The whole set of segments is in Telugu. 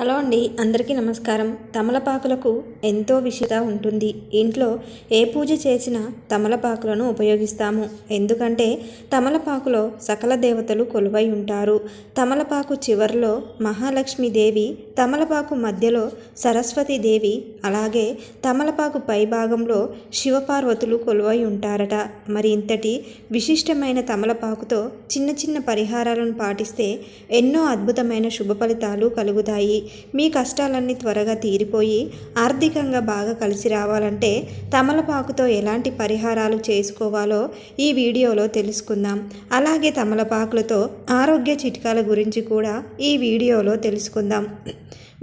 హలో అండి అందరికీ నమస్కారం. తమలపాకులకు ఎంతో విషయత ఉంటుంది. ఇంట్లో ఏ పూజ చేసినా తమలపాకులను ఉపయోగిస్తాము. ఎందుకంటే తమలపాకులో సకల దేవతలు కొలువై ఉంటారు. తమలపాకు చివరిలో మహాలక్ష్మీదేవి తమలపాకు మధ్యలో సరస్వతీదేవి అలాగే తమలపాకు పై భాగంలో శివపార్వతులు కొలువై ఉంటారట. మరి ఇంతటి విశిష్టమైన తమలపాకుతో చిన్న చిన్న పరిహారాలను పాటిస్తే ఎన్నో అద్భుతమైన శుభ ఫలితాలు కలుగుతాయి. మీ కష్టాలన్నీ త్వరగా తీరిపోయి ఆర్థికంగా బాగా కలిసి రావాలంటే తమలపాకుతో ఎలాంటి పరిహారాలు చేసుకోవాలో ఈ వీడియోలో తెలుసుకుందాం. అలాగే తమలపాకులతో ఆరోగ్య చిట్కాల గురించి కూడా ఈ వీడియోలో తెలుసుకుందాం.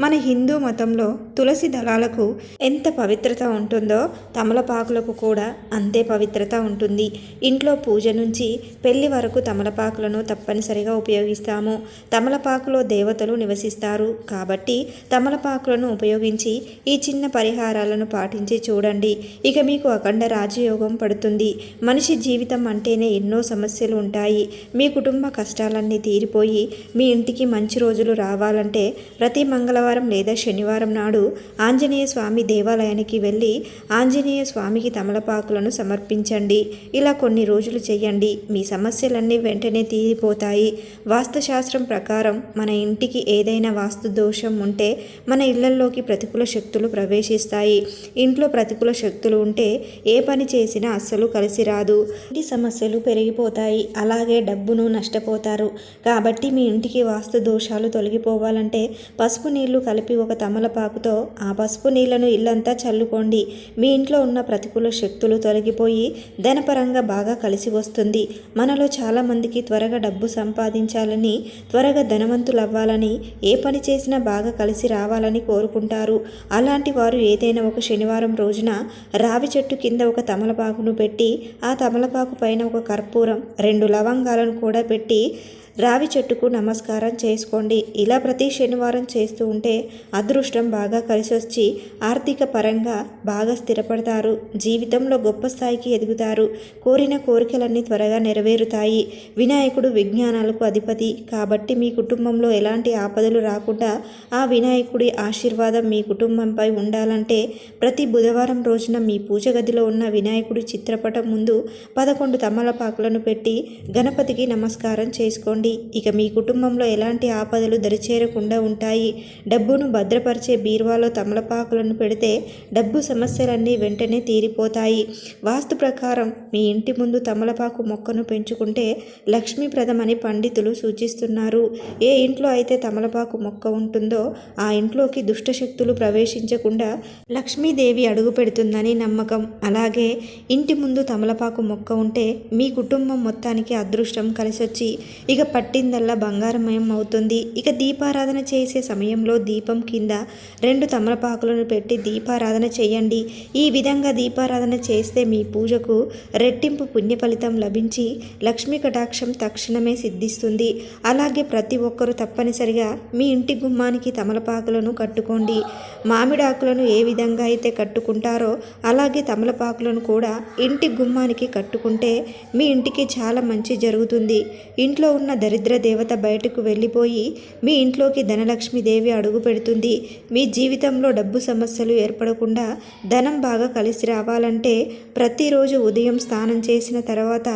మన హిందూ మతంలో తులసి దళాలకు ఎంత పవిత్రత ఉంటుందో తమలపాకులకు కూడా అంతే పవిత్రత ఉంటుంది. ఇంట్లో పూజ నుంచి పెళ్ళి వరకు తమలపాకులను తప్పనిసరిగా ఉపయోగిస్తాము. తమలపాకులో దేవతలు నివసిస్తారు. కాబట్టి తమలపాకులను ఉపయోగించి ఈ చిన్న పరిహారాలను పాటించి చూడండి. ఇక మీకు అఖండ రాజయోగం పడుతుంది. మనిషి జీవితం అంటేనే ఎన్నో సమస్యలు ఉంటాయి. మీ కుటుంబ కష్టాలన్నీ తీరిపోయి మీ ఇంటికి మంచి రోజులు రావాలంటే ప్రతి మంగళవారం లేదా శనివారం నాడు ఆంజనేయ స్వామి దేవాలయానికి వెళ్ళి ఆంజనేయ స్వామికి తమలపాకులను సమర్పించండి. ఇలా కొన్ని రోజులు చేయండి. మీ సమస్యలన్నీ వెంటనే తీరిపోతాయి. వాస్తుశాస్త్రం ప్రకారం మన ఇంటికి ఏదైనా వాస్తు దోషం ఉంటే మన ఇళ్ళల్లోకి ప్రతికూల శక్తులు ప్రవేశిస్తాయి. ఇంట్లో ప్రతికూల శక్తులు ఉంటే ఏ పని చేసినా అస్సలు కలిసి రాదు. ఇంటి సమస్యలు పెరిగిపోతాయి. అలాగే డబ్బును నష్టపోతారు. కాబట్టి మీ ఇంటికి వాస్తు దోషాలు తొలగిపోవాలంటే పసుపు నీళ్ళు కలిపి ఒక తమలపాకుతో ఆ పసుపు నీళ్ళను ఇల్లంతా చల్లుకోండి. మీ ఇంట్లో ఉన్న ప్రతికూల శక్తులు తొలగిపోయి ధనపరంగా బాగా కలిసి వస్తుంది. మనలో చాలామందికి త్వరగా డబ్బు సంపాదించాలని త్వరగా ధనవంతులు అవ్వాలని ఏ పని చేసినా బాగా కలిసి రావాలని కోరుకుంటారు. అలాంటి వారు ఏదైనా ఒక శనివారం రోజున రావి చెట్టు కింద ఒక తమలపాకును పెట్టి ఆ తమలపాకు పైన ఒక కర్పూరం రెండు లవంగాలను కూడా పెట్టి రావి చెట్టుకు నమస్కారం చేసుకోండి. ఇలా ప్రతి శనివారం చేస్తూ ఉంటే అదృష్టం బాగా కలిసి వచ్చి ఆర్థిక పరంగా బాగా స్థిరపడతారు. జీవితంలో గొప్ప స్థాయికి ఎదుగుతారు. కోరిన కోరికలన్నీ త్వరగా నెరవేరుతాయి. వినాయకుడు విజ్ఞానాలకు అధిపతి. కాబట్టి మీ కుటుంబంలో ఎలాంటి ఆపదలు రాకుండా ఆ వినాయకుడి ఆశీర్వాదం మీ కుటుంబంపై ఉండాలంటే ప్రతి బుధవారం రోజున మీ పూజ గదిలో ఉన్న వినాయకుడి చిత్రపటం ముందు పదకొండు తమలపాకులను పెట్టి గణపతికి నమస్కారం చేసుకోండి. ఇక మీ కుటుంబంలో ఎలాంటి ఆపదలు దరిచేరకుండా ఉంటాయి. డబ్బును భద్రపరిచే బీరువాలో తమలపాకులను పెడితే డబ్బు సమస్యలన్నీ వెంటనే తీరిపోతాయి. వాస్తు ప్రకారం మీ ఇంటి ముందు తమలపాకు మొక్కను పెంచుకుంటే లక్ష్మీప్రదమని పండితులు సూచిస్తున్నారు. ఏ ఇంట్లో అయితే తమలపాకు మొక్క ఉంటుందో ఆ ఇంట్లోకి దుష్టశక్తులు ప్రవేశించకుండా లక్ష్మీదేవి అడుగు పెడుతుందని నమ్మకం. అలాగే ఇంటి ముందు తమలపాకు మొక్క ఉంటే మీ కుటుంబం మొత్తానికి అదృష్టం కలిసొచ్చి ఇక పట్టిందల్లా బంగారమయం అవుతుంది. ఇక దీపారాధన చేసే సమయంలో దీపం కింద రెండు తమలపాకులను పెట్టి దీపారాధన చేయండి. ఈ విధంగా దీపారాధన చేస్తే మీ పూజకు రెట్టింపు పుణ్య ఫలితం లభించి లక్ష్మీ కటాక్షం తక్షణమే సిద్ధిస్తుంది. అలాగే ప్రతి ఒక్కరూ తప్పనిసరిగా మీ ఇంటి గుమ్మానికి తమలపాకులను కట్టుకోండి. మామిడాకులను ఏ విధంగా అయితే కట్టుకుంటారో అలాగే తమలపాకులను కూడా ఇంటి గుమ్మానికి కట్టుకుంటే మీ ఇంటికి చాలా మంచి జరుగుతుంది. ఇంట్లో ఉన్న దరిద్ర దేవత బయటకు వెళ్ళిపోయి మీ ఇంట్లోకి ధనలక్ష్మీదేవి అడుగు పెడుతుంది. మీ జీవితంలో డబ్బు సమస్యలు ఏర్పడకుండా ధనం బాగా కలిసి రావాలంటే ప్రతిరోజు ఉదయం స్నానం చేసిన తర్వాత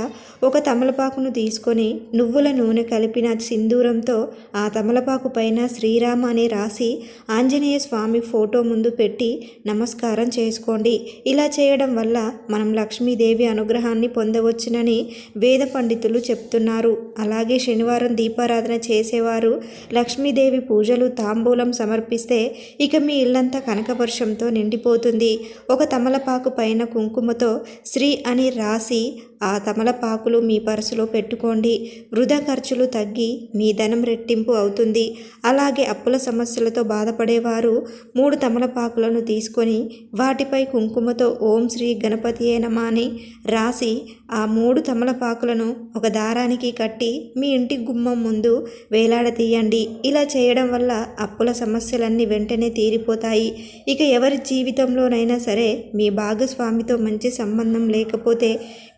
ఒక తమలపాకును తీసుకొని నువ్వుల నూనె కలిపిన సింధూరంతో ఆ తమలపాకు పైన శ్రీరామ అని రాసి ఆంజనేయ స్వామి ఫోటో ముందు పెట్టి నమస్కారం చేసుకోండి. ఇలా చేయడం వల్ల మనం లక్ష్మీదేవి అనుగ్రహాన్ని పొందవచ్చునని వేద పండితులు చెప్తున్నారు. అలాగే శనివారం దీపారాధన చేసేవారు. లక్ష్మీదేవి పూజలు తాంబూలం సమర్పిస్తే ఇక మీ ఇల్లంతా కనకవర్షంతో నిండిపోతుంది. ఒక తమలపాకు పైన కుంకుమతో శ్రీ అని రాసి ఆ తమలపాకులు మీ పర్సులో పెట్టుకోండి. వృధా ఖర్చులు తగ్గి మీ ధనం రెట్టింపు అవుతుంది. అలాగే అప్పుల సమస్యలతో బాధపడేవారు మూడు తమలపాకులను తీసుకొని వాటిపై కుంకుమతో ఓం శ్రీ గణపతి ఏనమా అని రాసి ఆ మూడు తమలపాకులను ఒక దారానికి కట్టి మీ ఇంటి గుమ్మం ముందు వేలాడతీయండి. ఇలా చేయడం వల్ల అప్పుల సమస్యలన్నీ వెంటనే తీరిపోతాయి. ఇక ఎవరి జీవితంలోనైనా సరే మీ భాగస్వామితో మంచి సంబంధం లేకపోతే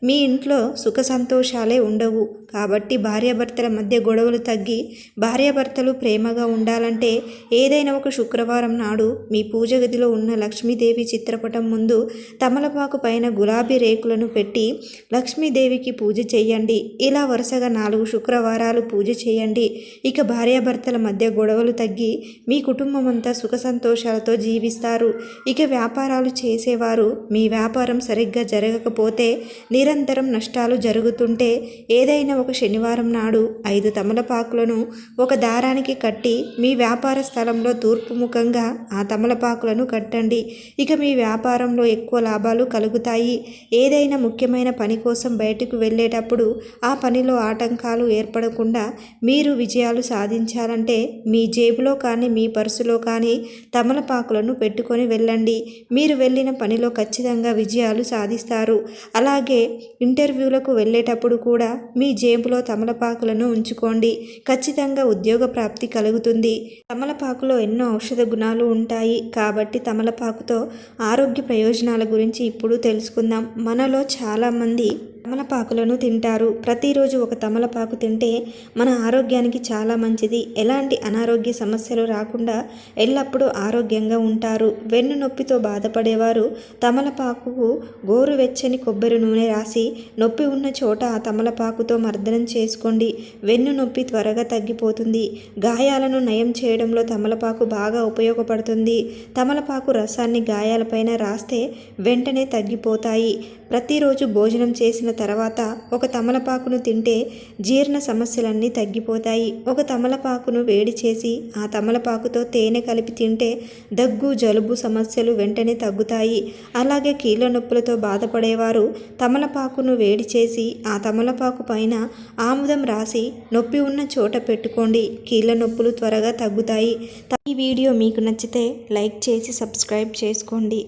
మీ ఇంట్లో సుఖ సంతోషాలే ఉండవు. కాబట్టి భార్యాభర్తల మధ్య గొడవలు తగ్గి భార్యాభర్తలు ప్రేమగా ఉండాలంటే ఏదైనా ఒక శుక్రవారం నాడు మీ పూజ గదిలో ఉన్న లక్ష్మీదేవి చిత్రపటం ముందు తమలపాకు పైన గులాబీ రేకులను పెట్టి లక్ష్మీదేవికి పూజ చేయండి ఇలా వరుసగా నాలుగు శుక్రవారాలు పూజ చేయండి ఇక భార్యాభర్తల మధ్య గొడవలు తగ్గి మీ కుటుంబం అంతా సుఖ సంతోషాలతో జీవిస్తారు. ఇక వ్యాపారాలు చేసేవారు మీ వ్యాపారం సరిగ్గా జరగకపోతే నిరంతరం నష్టాలు జరుగుతుంటే ఏదైనా ఒక శనివారం నాడు ఐదు తమలపాకులను ఒక దారానికి కట్టి మీ వ్యాపార స్థలంలో తూర్పు ముఖంగా ఆ తమలపాకులను కట్టండి. ఇక మీ వ్యాపారంలో ఎక్కువ లాభాలు కలుగుతాయి. ఏదైనా ముఖ్యమైన పని కోసం బయటకు వెళ్ళేటప్పుడు ఆ పనిలో ఆటంకాలు ఏర్పడకుండా మీరు విజయాలు సాధించాలంటే మీ జేబులో కానీ మీ పర్సులో కానీ తమలపాకులను పెట్టుకొని వెళ్ళండి. మీరు వెళ్ళిన పనిలో ఖచ్చితంగా విజయాలు సాధిస్తారు. అలాగే ఇంటర్వ్యూలకు వెళ్ళేటప్పుడు కూడా మీ జేబులో తమలపాకులను ఉంచుకోండి. ఖచ్చితంగా ఉద్యోగ ప్రాప్తి కలుగుతుంది. తమలపాకులో ఎన్నో ఔషధ గుణాలు ఉంటాయి. కాబట్టి తమలపాకుతో ఆరోగ్య ప్రయోజనాల గురించి ఇప్పుడు తెలుసుకుందాం. మనలో చాలామంది తమలపాకులను తింటారు. ప్రతిరోజు ఒక తమలపాకు తింటే మన ఆరోగ్యానికి చాలా మంచిది. ఎలాంటి అనారోగ్య సమస్యలు రాకుండా ఎల్లప్పుడూ ఆరోగ్యంగా ఉంటారు. వెన్ను నొప్పితో బాధపడేవారు తమలపాకుకు గోరువెచ్చని కొబ్బరి నూనె రాసి నొప్పి ఉన్న చోట ఆ తమలపాకుతో మర్దనం చేసుకోండి. వెన్ను నొప్పి త్వరగా తగ్గిపోతుంది. గాయాలను నయం చేయడంలో తమలపాకు బాగా ఉపయోగపడుతుంది. తమలపాకు రసాన్ని గాయాలపైన రాస్తే వెంటనే తగ్గిపోతాయి. ప్రతిరోజు భోజనం చేసిన తర్వాత ఒక తమలపాకును తింటే జీర్ణ సమస్యలన్నీ తగ్గిపోతాయి. ఒక తమలపాకును వేడి చేసి ఆ తమలపాకుతో తేనె కలిపి తింటే దగ్గు జలుబు సమస్యలు వెంటనే తగ్గుతాయి. అలాగే కీళ్ళ నొప్పులతో బాధపడేవారు తమలపాకును వేడి చేసి ఆ తమలపాకు పైన ఆముదం రాసి నొప్పి ఉన్న చోట పెట్టుకోండి. కీళ్ళ నొప్పులు త్వరగా తగ్గుతాయి. ఈ వీడియో మీకు నచ్చితే లైక్ చేసి సబ్స్క్రైబ్ చేసుకోండి.